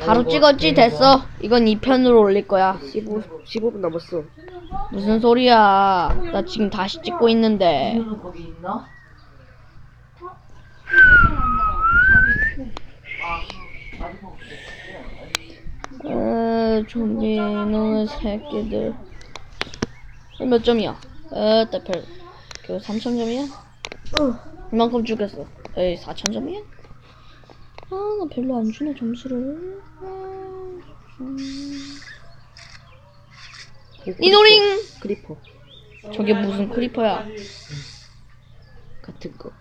바로 찍었지 됐어. 이건 2편으로 올릴 거야. 15 15분 남았어. 무슨 소리야? 나 지금 다시 찍고 있는데. 있나? 에, 좀비 이놈의 새끼들. 이몇 점이야? 에, 대별. 그 3,000점이야? 이만큼 주겠어. 에이, 4,000점이야? 아, 나 별로 안 주네, 점수를. 아, 음. 니노링! 크리퍼 저게 무슨 크리퍼야? 같은 거.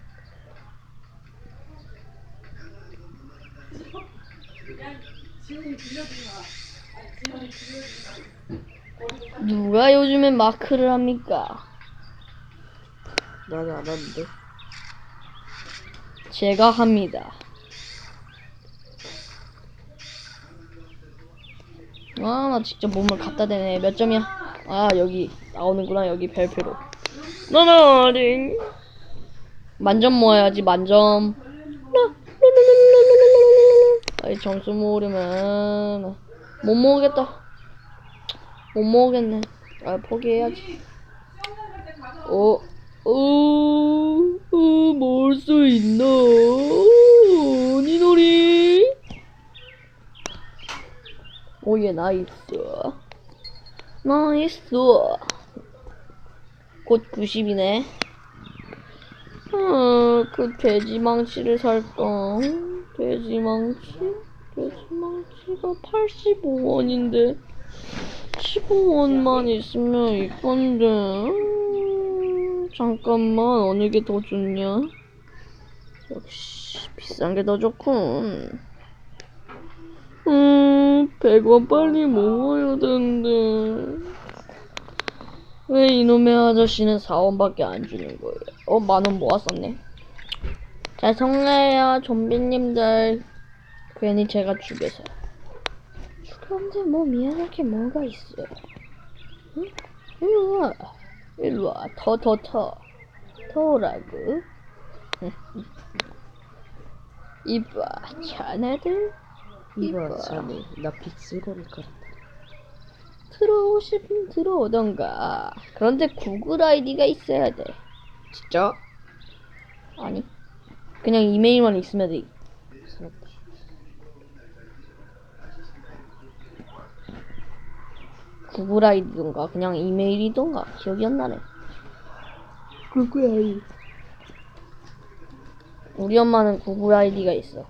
누가 요즘엔 마크를 합니까? 나는 안 하는데. 제가 합니다. 아, 나 진짜 몸을 갖다 대네. 몇 점이야? 아, 여기 나오는구나. 여기 별표로. 나나링. 만점 모아야지, 만점. 아이, 점수 모으려면 못 모으겠다. 못 모으겠네. 아, 포기해야지. 어, 어, 어, 모을 수 있나? 어, 니노리? 오예, 나이스. 나이스. 곧 90이네. 어, 그 돼지망치를 살까? 돼지망치? 돼지망치가 85원인데. 15원만 있으면 이건데. 음, 잠깐만, 어느 게 더 좋냐? 역시, 비싼 게 더 좋군. 음, 100원 빨리 모아야 되는데. 왜 이놈의 아저씨는 4원밖에 안 주는 거예요? 어, 만 원 모았었네. 죄송해요, 좀비님들. 괜히 제가 죽여서. 죽었는데 뭐 미안할 게 뭐가 있어요. 응? 일로 와. 일로 와. 더, 더, 더. 더라고. 이봐, 자네들. 이봐 자네 나 빅슬거릴 거란다. 들어오시면 들어오던가. 그런데 구글 아이디가 있어야 돼. 진짜? 아니. 그냥 이메일만 있으면 돼. 구글 아이디던가 그냥 이메일이던가 기억이 안 나네. 그거야. 이. 우리 엄마는 구글 아이디가 있어.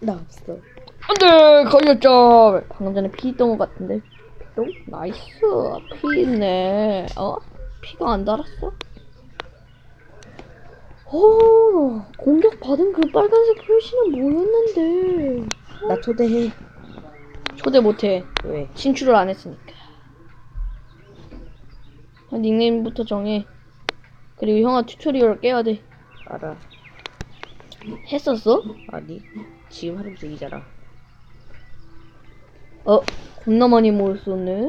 나 없어. 안돼 걸렸죠. 방금 전에 피 있던 것 같은데. 또 나이스 피 있네. 어? 피가 안 달았어? 어 공격 받은 그 빨간색 표시는 뭐였는데? 나 초대해. 초대 못해. 왜? 친출을 안 했으니까. 닉네임부터 정해. 그리고 형아 튜토리얼 깨야 돼. 알아. 했었어? 아니 지금 하는 중이잖아. 어, 겁나 많이 모였었네.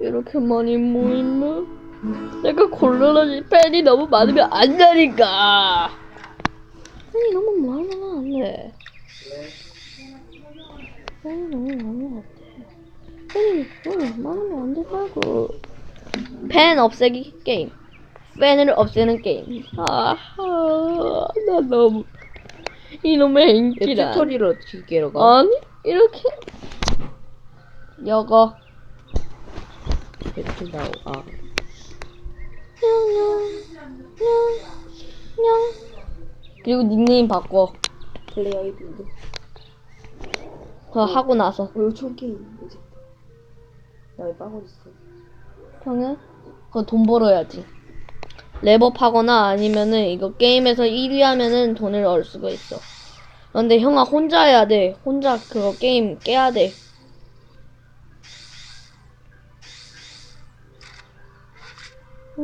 이렇게 많이 모이면 내가 곤란하지. 팬이 너무 많으면 안 되니까. 팬이 너무 많으면 안 돼. 팬이 너무 많으면 안 돼. 팬이 너무 많으면 안 된다고. 팬 없애기 게임. 팬을 없애는 게임. 아하, 나 너무 이놈의 야, 인기라. 튜토리얼 어떻게 가? 아니 이렇게 여거. 배틀 나오. 아. 그리고 닉네임 바꿔. 플레이 아이디인데. 그거 하고 나서. 어 요청 게임 이제. 나왜 빵을 있어? 형은? 그거 돈 벌어야지. 랩업하거나 아니면은 이거 게임에서 1위 하면은 돈을 얻을 수가 있어. 그런데 형아 혼자 해야 돼. 혼자 그거 게임 깨야 돼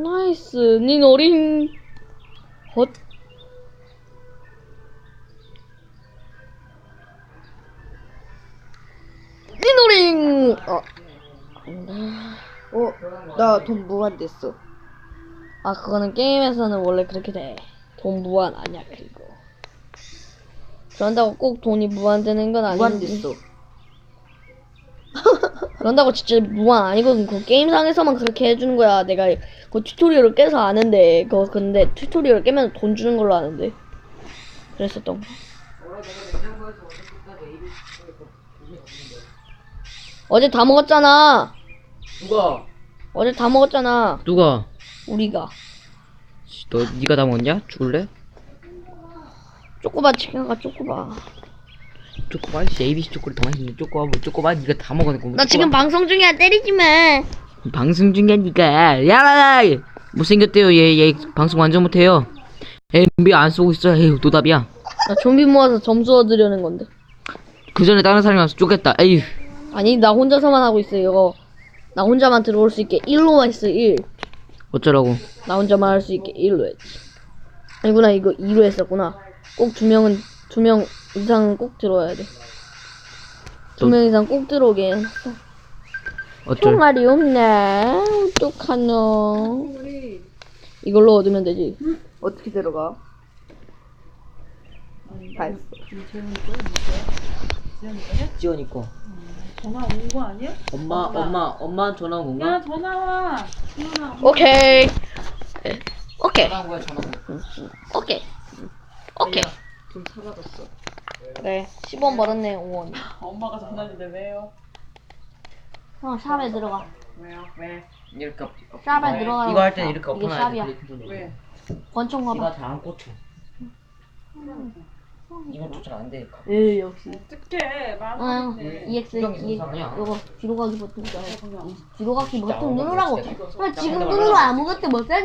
나이스 니 노린 헛 니노링! 어, 어, 나 돈 무한됐어. 아, 그거는 게임에서는 원래 그렇게 돼. 돈 무한 아니야, 그거. 그런다고 꼭 돈이 무한되는 건 아닌데. 무한됐어. 그런다고 진짜 무한 아니거든. 그 게임상에서만 그렇게 해주는 거야. 내가 그 튜토리얼을 깨서 아는데, 그거 근데 튜토리얼 깨면 돈 주는 걸로 아는데. 그랬었던 거. 어제 다 먹었잖아. 누가? 어제 다 먹었잖아. 누가? 우리가. 너 네가 다 먹었냐? 죽을래? 쪼꼬바 치킨 가 쪼꼬바. 씨 ABC 초콜릿 더 맛있는 쪼꼬바 뭐 쪼꼬바 네가 다 먹어놓고 나 지금 방송 중이야. 때리지 마. 방송 중이야 니가 야라라 못생겼대요 얘 얘 방송 완전 못해요 MB 안 쏘고 있어 에휴 노답이야 나 좀비 모아서 점수 얻으려는 건데. 그 전에 다른 사람이 와서 쪼겠다 에휴 아니, 나 혼자서만 하고 있어. 이거. 나 혼자만 들어올 수 있게 1로만 했어. 1. 어쩌라고 나 혼자만 할 수 있게 1로 했지. 아니구나, 이거 2로 했었구나. 꼭 두 명은, 두 명 이상은 꼭 들어와야 돼. 두 너- 명 이상 꼭 들어오게 했어. 어쩔 총알이 없네. 어떡하노. 이걸로 얻으면 되지. 어떻게 들어가? 다 했어. 지원이 거 전화 온 거 아니야? 엄마 엄마 엄마 전화 온야 건가? 전화 와. 전화 와. 오케이. 오케이. 전화 온 거야 전화 온 거. 오케이. 오케이. 좀 사라졌어. 네. 10원 벌었네, 5원. 엄마가 전화했는데 왜요? 형, 샵에 들어가. 왜요? 왜? 이렇게 샵에 들어가. 이거 할 때는 이렇게 이게 엎어놔야 샵이야. 돼 왜? 권총 이거 가봐. 잘안 꽂혀 이건 조절 안 돼 에 역시. 어떡해. 응. 말하는데. EX, 수정이 EX. 있어서 그냥. 요거, 뒤로 가기 버튼 있잖아. 뒤로 가기 버튼 누르라고. 이거 아, 지금 누르면 아무것도 못 해.